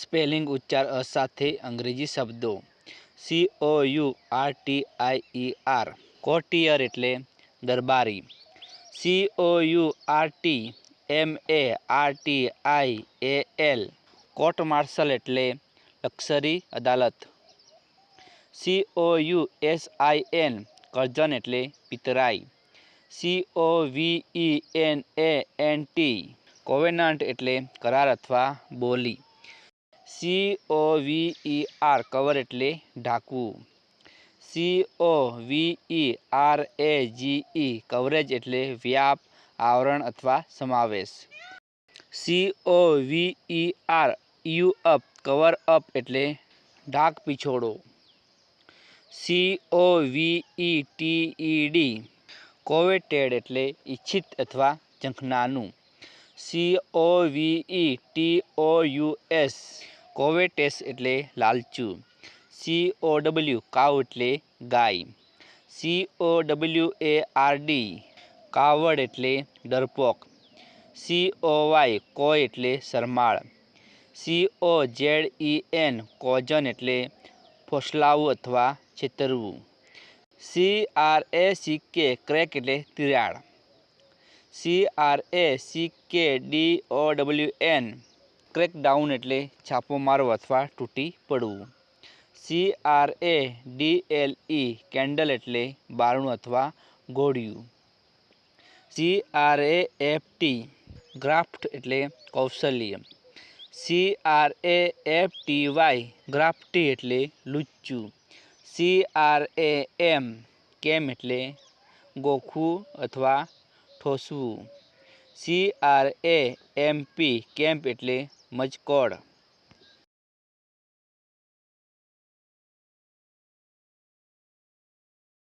Spelling ઉચ્ચાર અ સાથે અંગ્રેજી શબ્દો C O U R T I E R courtier એટલે દરબારી C O U R T M A R T I A L court martial એટલે luxury અદાલત C O U S I N Karjan એટલે પિતરાઈ C O V E N A N T covenant એટલે કરાર અથવા બોલી C O V E R cover એટલે ઢાંકવું. C O V E R A G E coverage એટલે વ્યાપ, આવરણ અથવા સમાવેશ. C O V E R U P cover up એટલે ઢાક પીછોડો. C O V E T E D coveted એટલે ઇચ્છિત અથવા ઝંખનાનું. C O V E T O U S કોવેટેસ એટલે લાલચું સી ઓ ડબલ્યુ કાઉ એટલે ગાય C O W A R D coward એટલે ડરપોક C O Y કોય એટલે શરમાળ C O Z E N cozen એટલે ફોસલાવવું અથવા છેતરવું C R A C K crack એટલે તિરાડ C R A C K D O W N crackdown એટલે છાપો મારવો અથવા તૂટી પડવું. C R A D L E cradle એટલે બારણું અથવા ગોળિયું C R A F T craft એટલે કૌશલ્ય. C R A F T Y crafty એટલે લુચ્ચું. સી આર એ એમ કેમ એટલે ગોખવું અથવા ઠોસવું. C R A M P cramp એટલે મજકોડ.